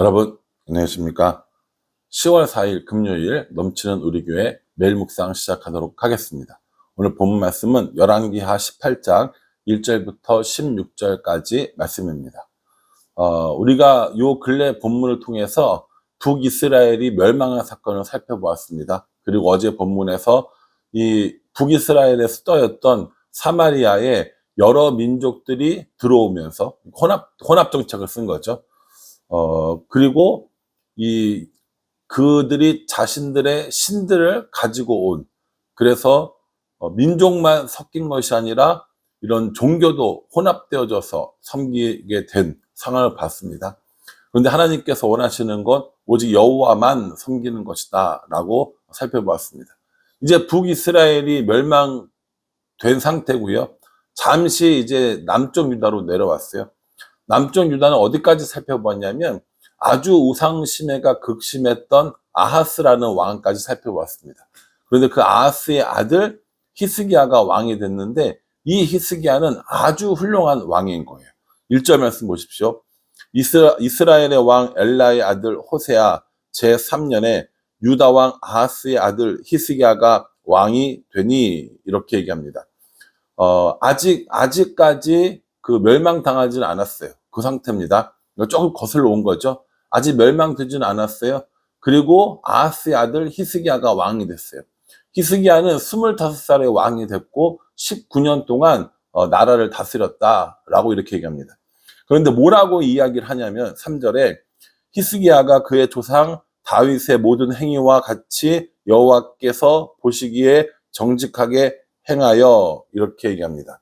여러분 안녕하십니까? 10월 4일 금요일 넘치는 우리 교회 매일 묵상 시작하도록 하겠습니다. 오늘 본 말씀은 열왕기하 18장 1절부터 16절까지 말씀입니다. 어, 우리가 요 근래 본문을 통해서 북이스라엘이 멸망한 사건을 살펴보았습니다. 그리고 어제 본문에서 이 북이스라엘의 수도였던 사마리아에 여러 민족들이 들어오면서 혼합, 혼합 정책을 쓴 거죠. 어, 그리고 이 그들이 자신들의 신들을 가지고 온 그래서 어, 민족만 섞인 것이 아니라 이런 종교도 혼합되어져서 섬기게 된 상황을 봤습니다. 그런데 하나님께서 원하시는 건 오직 여호와만 섬기는 것이다 라고 살펴보았습니다. 이제 북이스라엘이 멸망된 상태고요. 잠시 이제 남쪽 유다로 내려왔어요. 남쪽 유다는 어디까지 살펴봤냐면 아주 우상심해가 극심했던 아하스라는 왕까지 살펴봤습니다. 그런데 그 아하스의 아들 히스기야가 왕이 됐는데 이 히스기야는 아주 훌륭한 왕인 거예요. 1절 말씀 보십시오. 이스라, 이스라엘의 왕 엘라의 아들 호세아 제3년에 유다 왕 아하스의 아들 히스기야가 왕이 되니 이렇게 얘기합니다. 어, 아직 아직까지 그 멸망당하지는 않았어요. 그 상태입니다. 조금 거슬러 온 거죠. 아직 멸망되지는 않았어요. 그리고 아하스의 아들 히스기야가 왕이 됐어요. 히스기야는 25살의 왕이 됐고 19년 동안 어, 나라를 다스렸다라고 이렇게 얘기합니다. 그런데 뭐라고 이야기를 하냐면 3절에 히스기야가 그의 조상 다윗의 모든 행위와 같이 여호와께서 보시기에 정직하게 행하여 이렇게 얘기합니다.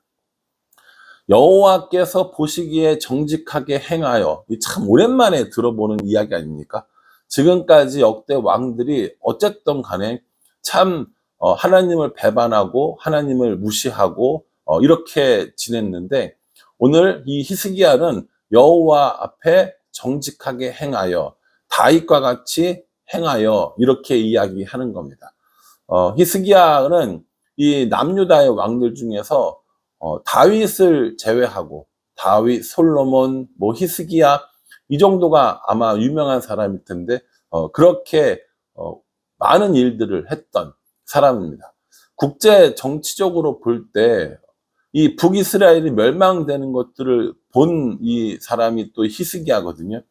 여호와께서 보시기에 정직하게 행하여 참 오랜만에 들어보는 이야기 아닙니까? 지금까지 역대 왕들이 어쨌든 간에 참 어, 하나님을 배반하고 하나님을 무시하고 어, 이렇게 지냈는데 오늘 이 히스기야는 여호와 앞에 정직하게 행하여 다윗과 같이 행하여 이렇게 이야기하는 겁니다. 어, 히스기야는 이 남유다의 왕들 중에서 어, 다윗을 제외하고 다윗, 솔로몬, 뭐 히스기야 이 정도가 아마 유명한 사람일 텐데 어, 그렇게 어, 많은 일들을 했던 사람입니다. 국제 정치적으로 볼 때 이 북이스라엘이 멸망되는 것들을 본 이 사람이 또 히스기야거든요.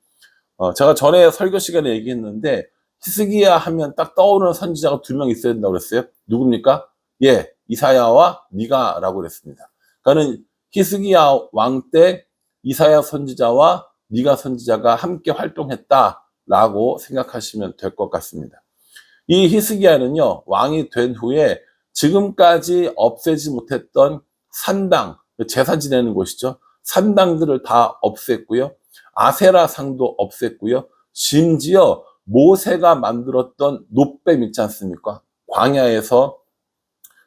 어, 제가 전에 설교 시간에 얘기했는데 히스기야 하면 딱 떠오르는 선지자가 두 명 있어야 된다고 그랬어요. 누굽니까? 예, 이사야와 미가라고 그랬습니다. 그는 히스기야 왕 때 이사야 선지자와 미가 선지자가 함께 활동했다라고 생각하시면 될 것 같습니다. 이 히스기야는요 왕이 된 후에 지금까지 없애지 못했던 산당 제사 지내는 곳이죠. 산당들을 다 없앴고요. 아세라 상도 없앴고요. 심지어 모세가 만들었던 노뱀 있지 않습니까? 광야에서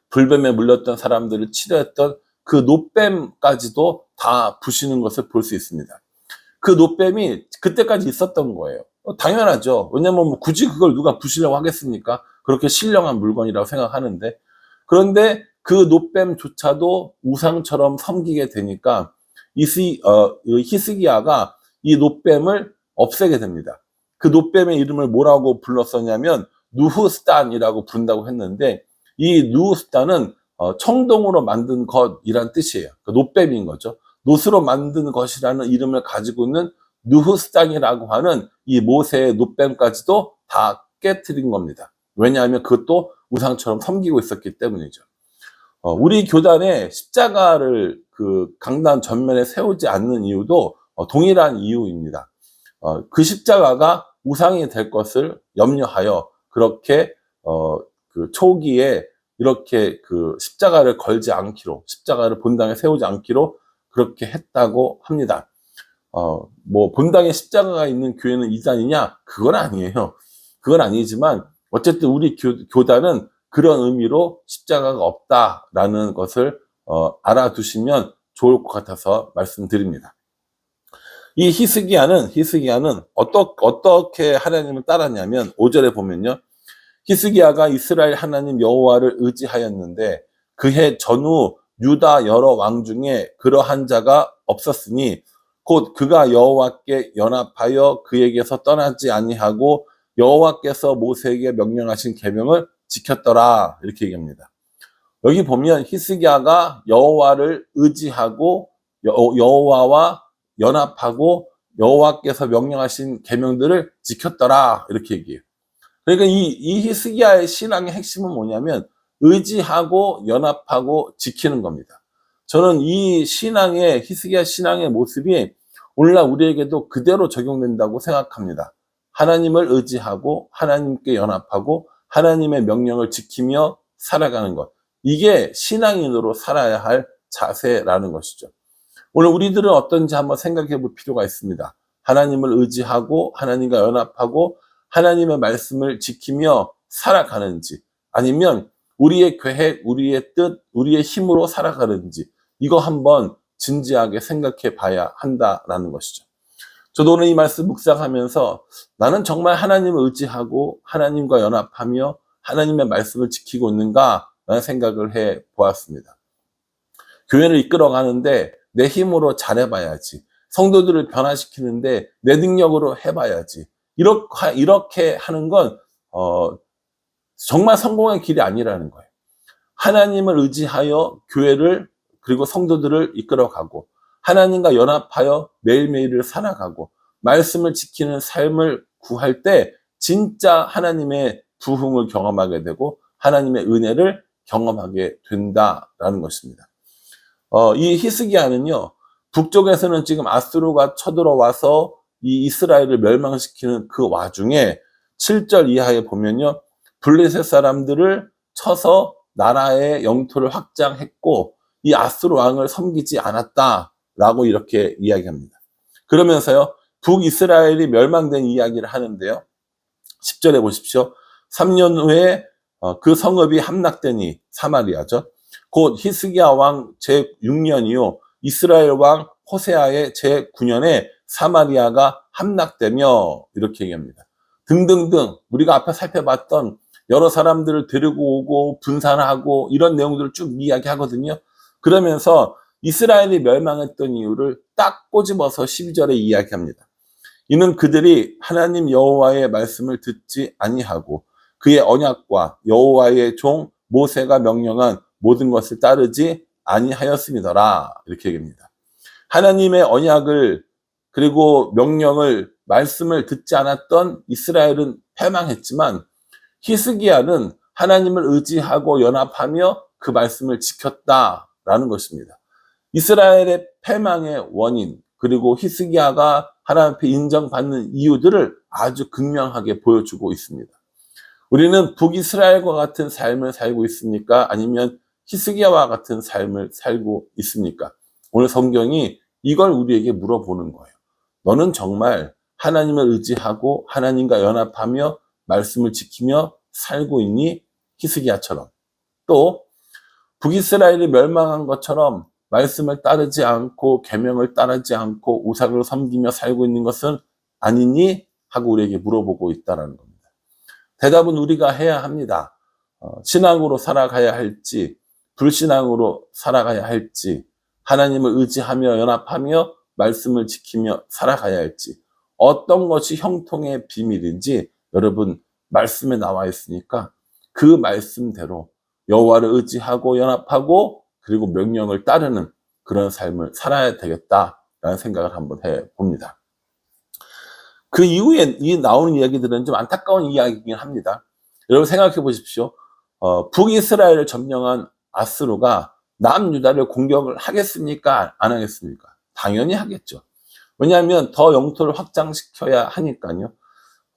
불뱀에 물렸던 사람들을 치료했던 그 노뱀까지도 다 부시는 것을 볼 수 있습니다. 그 노뱀이 그때까지 있었던 거예요. 어, 당연하죠. 왜냐면 뭐 굳이 그걸 누가 부시려고 하겠습니까? 그렇게 신령한 물건이라고 생각하는데. 그런데 그 노뱀조차도 우상처럼 섬기게 되니까 이스, 어, 히스기야가 이 노뱀을 없애게 됩니다. 그 노뱀의 이름을 뭐라고 불렀었냐면 누후스탄이라고 부른다고 했는데 이 누스타는 어, 청동으로 만든 것이란 뜻이에요. 그 노뱀인 거죠. 노스로 만든 것이라는 이름을 가지고 있는 누후스탄이라고 하는 이 모세의 노뱀까지도 다 깨뜨린 겁니다. 왜냐하면 그것도 우상처럼 섬기고 있었기 때문이죠. 어, 우리 교단에 십자가를 그 강단 전면에 세우지 않는 이유도 어, 동일한 이유입니다. 어, 그 십자가가 우상이 될 것을 염려하여 그렇게 어, 그 초기에 이렇게 그 십자가를 걸지 않기로, 십자가를 본당에 세우지 않기로 그렇게 했다고 합니다. 어, 뭐, 본당에 십자가가 있는 교회는 이단이냐? 그건 아니에요. 그건 아니지만, 어쨌든 우리 교, 단은 그런 의미로 십자가가 없다라는 것을, 어, 알아두시면 좋을 것 같아서 말씀드립니다. 이 히스기야는, 히스기야는 어떠, 어떻게 하나님을 따랐냐면, 5절에 보면요. 히스기야가 이스라엘 하나님 여호와를 의지하였는데 그해 전후 유다 여러 왕 중에 그러한 자가 없었으니 곧 그가 여호와께 연합하여 그에게서 떠나지 아니하고 여호와께서 모세에게 명령하신 계명을 지켰더라 이렇게 얘기합니다. 여기 보면 히스기야가 여호와를 의지하고 여- 여호와와 연합하고 여호와께서 명령하신 계명들을 지켰더라 이렇게 얘기해요. 그러니까 이, 이 히스기야의 신앙의 핵심은 뭐냐면 의지하고 연합하고 지키는 겁니다. 저는 이 신앙의 히스기야 신앙의 모습이 오늘날 우리에게도 그대로 적용된다고 생각합니다. 하나님을 의지하고 하나님께 연합하고 하나님의 명령을 지키며 살아가는 것. 이게 신앙인으로 살아야 할 자세라는 것이죠. 오늘 우리들은 어떤지 한번 생각해 볼 필요가 있습니다. 하나님을 의지하고 하나님과 연합하고 하나님의 말씀을 지키며 살아가는지 아니면 우리의 계획, 우리의 뜻, 우리의 힘으로 살아가는지 이거 한번 진지하게 생각해 봐야 한다라는 것이죠. 저도 오늘 이 말씀 묵상하면서 나는 정말 하나님을 의지하고 하나님과 연합하며 하나님의 말씀을 지키고 있는가 라는 생각을 해 보았습니다. 교회를 이끌어 가는데 내 힘으로 잘해봐야지. 성도들을 변화시키는데 내 능력으로 해봐야지. 이렇게, 이렇게 하는 건, 어, 정말 성공의 길이 아니라는 거예요. 하나님을 의지하여 교회를 그리고 성도들을 이끌어가고 하나님과 연합하여 매일매일을 살아가고 말씀을 지키는 삶을 구할 때 진짜 하나님의 부흥을 경험하게 되고 하나님의 은혜를 경험하게 된다라는 것입니다. 어, 이 히스기야는요, 북쪽에서는 지금 아스루가 쳐들어와서 이 이스라엘을 멸망시키는 그 와중에 7절 이하에 보면요, 블레셋 사람들을 쳐서 나라의 영토를 확장했고, 이 아스루 왕을 섬기지 않았다라고 이렇게 이야기합니다. 그러면서요, 북이스라엘이 멸망된 이야기를 하는데요. 10절에 보십시오. 3년 후에 어, 그 성읍이 함락되니 사마리아죠. 곧 히스기야 왕 제6년이요. 이스라엘 왕 호세아의 제9년에 사마리아가 함락되며 이렇게 얘기합니다. 등등등 우리가 앞에 살펴봤던 여러 사람들을 데리고 오고 분산하고 이런 내용들을 쭉 이야기하거든요. 그러면서 이스라엘이 멸망했던 이유를 딱 꼬집어서 12절에 이야기합니다. 이는 그들이 하나님 여호와의 말씀을 듣지 아니하고 그의 언약과 여호와의 종 모세가 명령한 모든 것을 따르지 아니하였음이더라 이렇게 얘기합니다. 하나님의 언약을 그리고 명령을 말씀을 듣지 않았던 이스라엘은 패망했지만 히스기야는 하나님을 의지하고 연합하며 그 말씀을 지켰다라는 것입니다. 이스라엘의 패망의 원인 그리고 히스기야가 하나님 앞에 인정받는 이유들을 아주 극명하게 보여주고 있습니다. 우리는 북이스라엘과 같은 삶을 살고 있습니까? 아니면 히스기야와 같은 삶을 살고 있습니까? 오늘 성경이 이걸 우리에게 물어보는 거예요. 너는 정말 하나님을 의지하고 하나님과 연합하며 말씀을 지키며 살고 있니? 히스기야처럼. 또 북이스라엘이 멸망한 것처럼 말씀을 따르지 않고 계명을 따르지 않고 우상을 섬기며 살고 있는 것은 아니니? 하고 우리에게 물어보고 있다라는 겁니다. 대답은 우리가 해야 합니다. 어, 신앙으로 살아가야 할지, 불신앙으로 살아가야 할지, 하나님을 의지하며 연합하며 말씀을 지키며 살아가야 할지, 어떤 것이 형통의 비밀인지 여러분 말씀에 나와 있으니까 그 말씀대로 여호와를 의지하고 연합하고 그리고 명령을 따르는 그런 삶을 살아야 되겠다라는 생각을 한번 해 봅니다. 그 이후에 이 나오는 이야기들은 좀 안타까운 이야기이긴 합니다. 여러분 생각해 보십시오. 어, 북이스라엘을 점령한 아스루가 남유다를 공격을 하겠습니까? 안 하겠습니까? 당연히 하겠죠. 왜냐하면 더 영토를 확장시켜야 하니까요.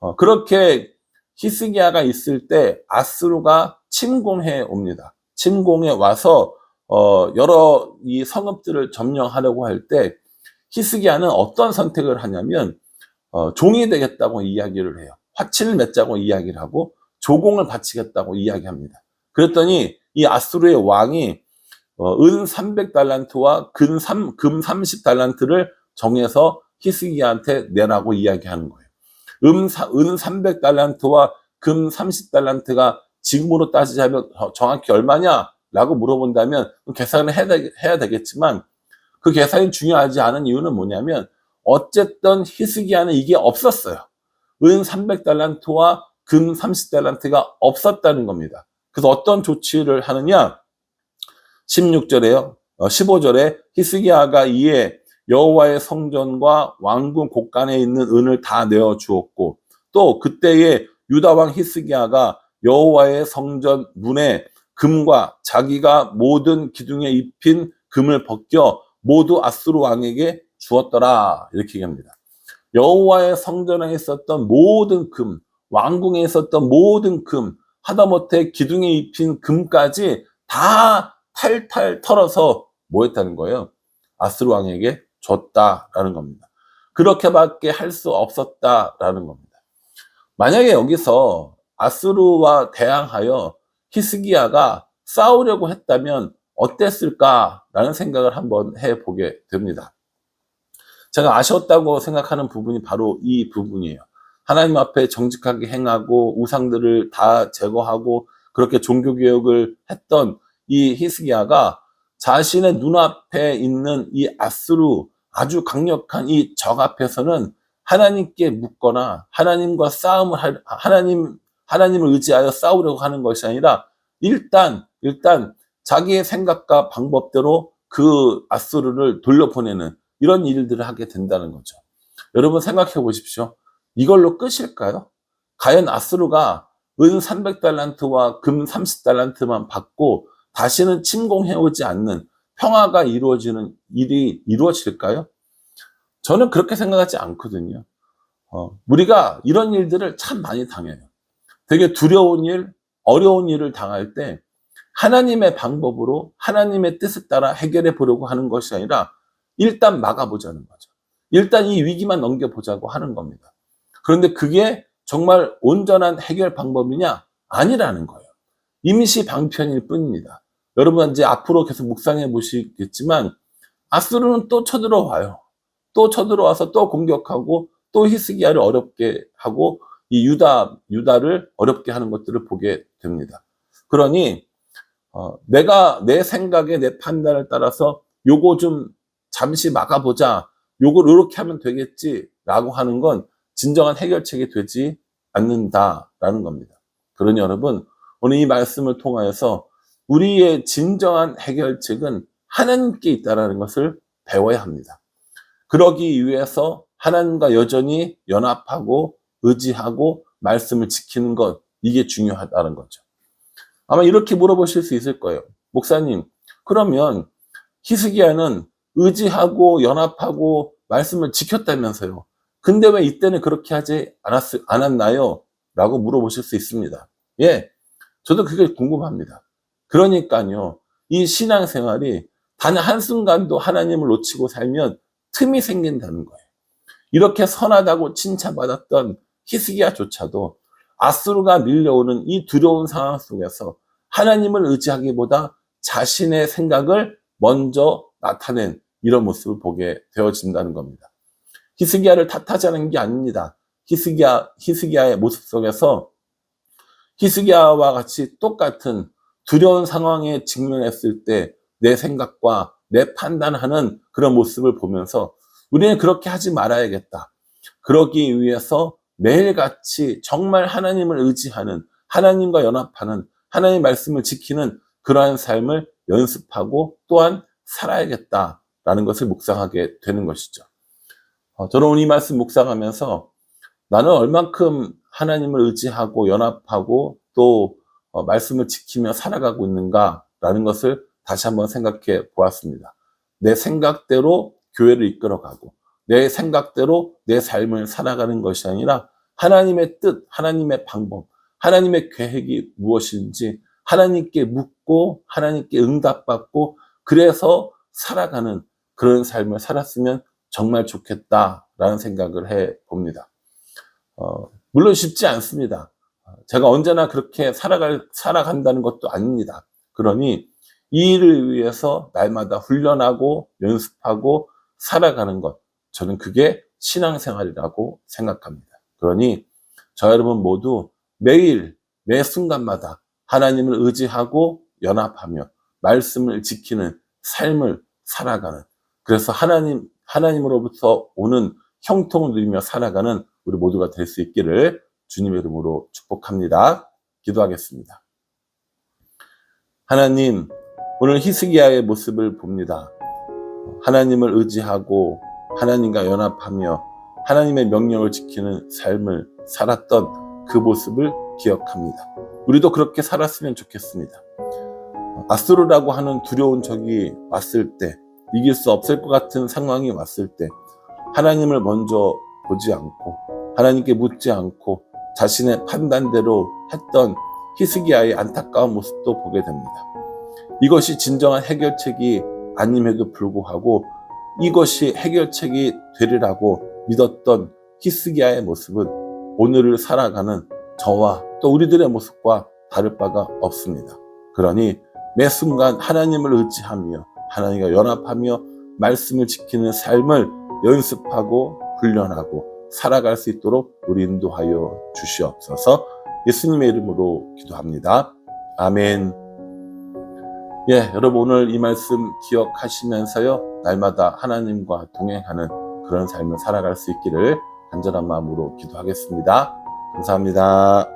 어, 그렇게 히스기야가 있을 때 아스루가 침공해 옵니다. 침공해 와서 어, 여러 이 성읍들을 점령하려고 할 때 히스기야는 어떤 선택을 하냐면 어, 종이 되겠다고 이야기를 해요. 화친을 맺자고 이야기를 하고 조공을 바치겠다고 이야기합니다. 그랬더니 이 아수르의 왕이 어, 은 300달란트와 금, 3, 금 30달란트를 정해서 히스기야한테 내라고 이야기하는 거예요. 음, 사, 은 300달란트와 금 30달란트가 지금으로 따지자면 정확히 얼마냐? 라고 물어본다면 계산을 해야, 해야 되겠지만 그 계산이 중요하지 않은 이유는 뭐냐면 어쨌든 히스기야는 이게 없었어요. 은 300달란트와 금 30달란트가 없었다는 겁니다. 그래서 어떤 조치를 하느냐? 16절에요. 15절에 히스기야가 이에 여호와의 성전과 왕궁 곳간에 있는 은을 다 내어 주었고 또 그때에 유다 왕 히스기야가 여호와의 성전 문에 금과 자기가 모든 기둥에 입힌 금을 벗겨 모두 아수르 왕에게 주었더라 이렇게 얘기합니다. 여호와의 성전에 있었던 모든 금, 왕궁에 있었던 모든 금, 하다못해 기둥에 입힌 금까지 다 탈탈 털어서 뭐 했다는 거예요? 아스루 왕에게 줬다라는 겁니다. 그렇게밖에 할 수 없었다라는 겁니다. 만약에 여기서 아스루와 대항하여 히스기야가 싸우려고 했다면 어땠을까라는 생각을 한번 해보게 됩니다. 제가 아쉬웠다고 생각하는 부분이 바로 이 부분이에요. 하나님 앞에 정직하게 행하고 우상들을 다 제거하고 그렇게 종교개혁을 했던 이 히스기야가 자신의 눈앞에 있는 이 아스루 아주 강력한 이 적 앞에서는 하나님께 묻거나 하나님과 싸움을 할 하나님 하나님을 의지하여 싸우려고 하는 것이 아니라 일단 일단 자기의 생각과 방법대로 그 아스루를 돌려보내는 이런 일들을 하게 된다는 거죠. 여러분 생각해 보십시오. 이걸로 끝일까요? 과연 아스루가 은 300달란트와 금 30달란트만 받고 다시는 침공해오지 않는 평화가 이루어지는 일이 이루어질까요? 저는 그렇게 생각하지 않거든요. 어, 우리가 이런 일들을 참 많이 당해요. 되게 두려운 일, 어려운 일을 당할 때 하나님의 방법으로 하나님의 뜻에 따라 해결해 보려고 하는 것이 아니라 일단 막아보자는 거죠. 일단 이 위기만 넘겨보자고 하는 겁니다. 그런데 그게 정말 온전한 해결 방법이냐? 아니라는 거예요. 임시 방편일 뿐입니다. 여러분 이제 앞으로 계속 묵상해 보시겠지만 아수르는 또 쳐들어와요. 또 쳐들어와서 또 공격하고 또 히스기야를 어렵게 하고 이 유다 유다를 어렵게 하는 것들을 보게 됩니다. 그러니 어, 내가 내 생각에 내 판단을 따라서 요거 좀 잠시 막아보자. 요걸 이렇게 하면 되겠지라고 하는 건 진정한 해결책이 되지 않는다라는 겁니다. 그러니 여러분 오늘 이 말씀을 통하여서 우리의 진정한 해결책은 하나님께 있다라는 것을 배워야 합니다. 그러기 위해서 하나님과 여전히 연합하고 의지하고 말씀을 지키는 것 이게 중요하다는 거죠. 아마 이렇게 물어보실 수 있을 거예요. 목사님, 그러면 히스기야는 의지하고 연합하고 말씀을 지켰다면서요. 근데 왜 이때는 그렇게 하지 않았, 않았나요? 라고 물어보실 수 있습니다. 예, 저도 그게 궁금합니다. 그러니까요, 이 신앙생활이 단 한순간도 하나님을 놓치고 살면 틈이 생긴다는 거예요. 이렇게 선하다고 칭찬받았던 히스기야조차도 아수르가 밀려오는 이 두려운 상황 속에서 하나님을 의지하기보다 자신의 생각을 먼저 나타낸 이런 모습을 보게 되어진다는 겁니다. 히스기야를 탓하자는 게 아닙니다. 히스기야, 히스기야의 모습 속에서 히스기야와 같이 똑같은 두려운 상황에 직면했을 때 내 생각과 내 판단하는 그런 모습을 보면서 우리는 그렇게 하지 말아야겠다. 그러기 위해서 매일같이 정말 하나님을 의지하는 하나님과 연합하는 하나님의 말씀을 지키는 그러한 삶을 연습하고 또한 살아야겠다라는 것을 묵상하게 되는 것이죠. 어, 저는 오늘 이 말씀 묵상하면서 나는 얼만큼 하나님을 의지하고 연합하고 또 어, 말씀을 지키며 살아가고 있는가라는 것을 다시 한번 생각해 보았습니다. 내 생각대로 교회를 이끌어가고 내 생각대로 내 삶을 살아가는 것이 아니라 하나님의 뜻, 하나님의 방법, 하나님의 계획이 무엇인지 하나님께 묻고 하나님께 응답받고 그래서 살아가는 그런 삶을 살았으면 정말 좋겠다라는 생각을 해 봅니다. 어, 물론 쉽지 않습니다. 제가 언제나 그렇게 살아갈, 살아간다는 것도 아닙니다. 그러니 이 일을 위해서 날마다 훈련하고 연습하고 살아가는 것, 저는 그게 신앙생활이라고 생각합니다. 그러니 저 여러분 모두 매일 매 순간마다 하나님을 의지하고 연합하며 말씀을 지키는 삶을 살아가는 그래서 하나님 하나님으로부터 오는 형통을 누리며 살아가는 우리 모두가 될 수 있기를 주님의 이름으로 축복합니다. 기도하겠습니다. 하나님, 오늘 히스기야의 모습을 봅니다. 하나님을 의지하고 하나님과 연합하며 하나님의 명령을 지키는 삶을 살았던 그 모습을 기억합니다. 우리도 그렇게 살았으면 좋겠습니다. 아수르라고 하는 두려운 적이 왔을 때, 이길 수 없을 것 같은 상황이 왔을 때, 하나님을 먼저 보지 않고, 하나님께 묻지 않고, 자신의 판단대로 했던 히스기야의 안타까운 모습도 보게 됩니다. 이것이 진정한 해결책이 아님에도 불구하고 이것이 해결책이 되리라고 믿었던 히스기야의 모습은 오늘을 살아가는 저와 또 우리들의 모습과 다를 바가 없습니다. 그러니 매 순간 하나님을 의지하며 하나님과 연합하며 말씀을 지키는 삶을 연습하고 훈련하고 살아갈 수 있도록 우리 인도하여 주시옵소서 예수님의 이름으로 기도합니다. 아멘. 예, 여러분 오늘 이 말씀 기억하시면서요, 날마다 하나님과 동행하는 그런 삶을 살아갈 수 있기를 간절한 마음으로 기도하겠습니다. 감사합니다.